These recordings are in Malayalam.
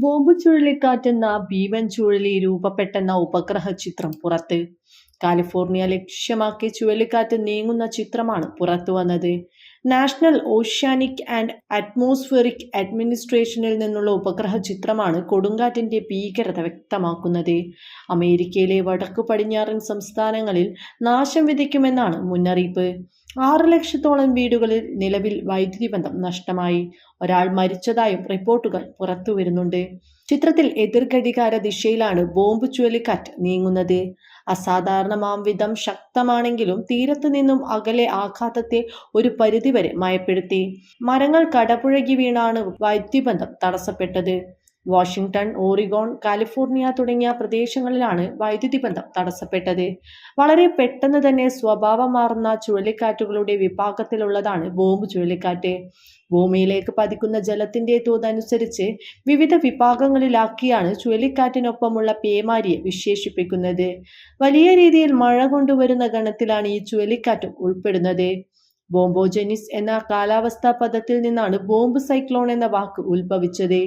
ബോംബ് ചുഴലിക്കാറ്റെന്ന ഭീമൻ ചുഴലി രൂപപ്പെട്ടെന്ന ഉപഗ്രഹ ചിത്രം പുറത്ത്. കാലിഫോർണിയ ലക്ഷ്യമാക്കി ചുഴലിക്കാറ്റ് നീങ്ങുന്ന ചിത്രമാണ് പുറത്തു വന്നത്. നാഷണൽ ഓഷ്യാനിക് ആൻഡ് അറ്റ്മോസ്ഫിയറിക് അഡ്മിനിസ്ട്രേഷനിൽ നിന്നുള്ള ഉപഗ്രഹ ചിത്രമാണ് കൊടുങ്കാറ്റിന്റെ ഭീകരത വ്യക്തമാക്കുന്നത്. അമേരിക്കയിലെ വടക്കു പടിഞ്ഞാറൻ സംസ്ഥാനങ്ങളിൽ നാശം വിതയ്ക്കുമെന്നാണ് മുന്നറിയിപ്പ്. ആറ് ലക്ഷത്തോളം വീടുകളിൽ നിലവിൽ വൈദ്യുതി ബന്ധം നഷ്ടമായി. ഒരാൾ മരിച്ചതായും റിപ്പോർട്ടുകൾ പുറത്തു വരുന്നുണ്ട് ചിത്രത്തിൽ എതിർഘടികാര ദിശയിലാണ് ബോംബ് ചുഴലിക്കാറ്റ് നീങ്ങുന്നത്. അസാധാരണമാം വിധം ശക്തമാണെങ്കിലും തീരത്തു നിന്നും അകലെ ആഘാതത്തെ ഒരു പരിധിവരെ മയപ്പെടുത്തി. മരങ്ങൾ കടപുഴകി വീണാണ് വൈദ്യുബന്ധം തടസ്സപ്പെട്ടത്. വാഷിംഗ്ടൺ ഓറിഗോൺ കാലിഫോർണിയ തുടങ്ങിയ പ്രദേശങ്ങളിലാണ് വൈദ്യുതി ബന്ധം തടസ്സപ്പെട്ടത്. വളരെ പെട്ടെന്ന് തന്നെ സ്വഭാവം മാറുന്ന ചുഴലിക്കാറ്റുകളുടെ വിഭാഗത്തിലുള്ളതാണ് ബോംബ് ചുഴലിക്കാറ്റ്. ഭൂമിയിലേക്ക് പതിക്കുന്ന ജലത്തിന്റെ തോതനുസരിച്ച് വിവിധ വിഭാഗങ്ങളിലാക്കിയാണ് ചുഴലിക്കാറ്റിനൊപ്പമുള്ള പേമാരിയെ വിശേഷിപ്പിക്കുന്നത്. വലിയ രീതിയിൽ മഴ കൊണ്ടുവരുന്ന ഗണത്തിലാണ് ഈ ചുഴലിക്കാറ്റും ഉൾപ്പെടുന്നത്. ബോംബോജെനിസ് എന്ന കാലാവസ്ഥാ പദത്തിൽ നിന്നാണ് ബോംബ് സൈക്ലോൺ എന്ന വാക്ക് ഉത്ഭവിച്ചത്.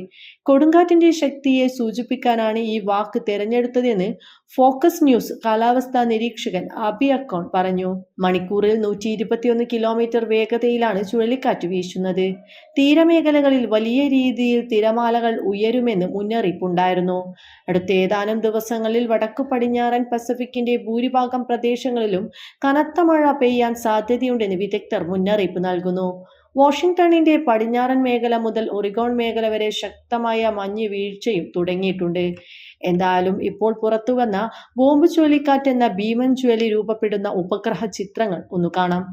കൊടുങ്കാറ്റിന്റെ ശക്തിയെ സൂചിപ്പിക്കാനാണ് ഈ വാക്ക് തിരഞ്ഞെടുത്തതെന്ന് ഫോക്കസ് ന്യൂസ് കാലാവസ്ഥാ നിരീക്ഷകൻ അബി അക്കോൺ പറഞ്ഞു. മണിക്കൂറിൽ നൂറ്റി ഇരുപത്തിയൊന്ന് കിലോമീറ്റർ വേഗതയിലാണ് ചുഴലിക്കാറ്റ് വീശുന്നത്. തീരമേഖലകളിൽ വലിയ രീതിയിൽ തിരമാലകൾ ഉയരുമെന്ന് മുന്നറിയിപ്പുണ്ടായിരുന്നു. അടുത്ത ഏതാനും ദിവസങ്ങളിൽ വടക്കു പടിഞ്ഞാറൻ പസഫിക്കിന്റെ ഭൂരിഭാഗം പ്രദേശങ്ങളിലും കനത്ത മഴ പെയ്യാൻ സാധ്യതയുണ്ടെന്ന് വിദഗ്ധർ മുന്നറിയിപ്പ് നൽകുന്നു. വാഷിംഗ്ടണിന്റെ പടിഞ്ഞാറൻ മേഖല മുതൽ ഒറിഗോൺ മേഖല വരെ ശക്തമായ മഞ്ഞ് വീഴ്ചയും തുടങ്ങിയിട്ടുണ്ട്. എന്തായാലും ഇപ്പോൾ പുറത്തുവന്ന ബോംബ് ചുഴലിക്കാറ്റ് എന്ന ഭീമൻ ചുഴലി രൂപപ്പെടുന്ന ഉപഗ്രഹ ചിത്രങ്ങൾ ഒന്ന് കാണാം.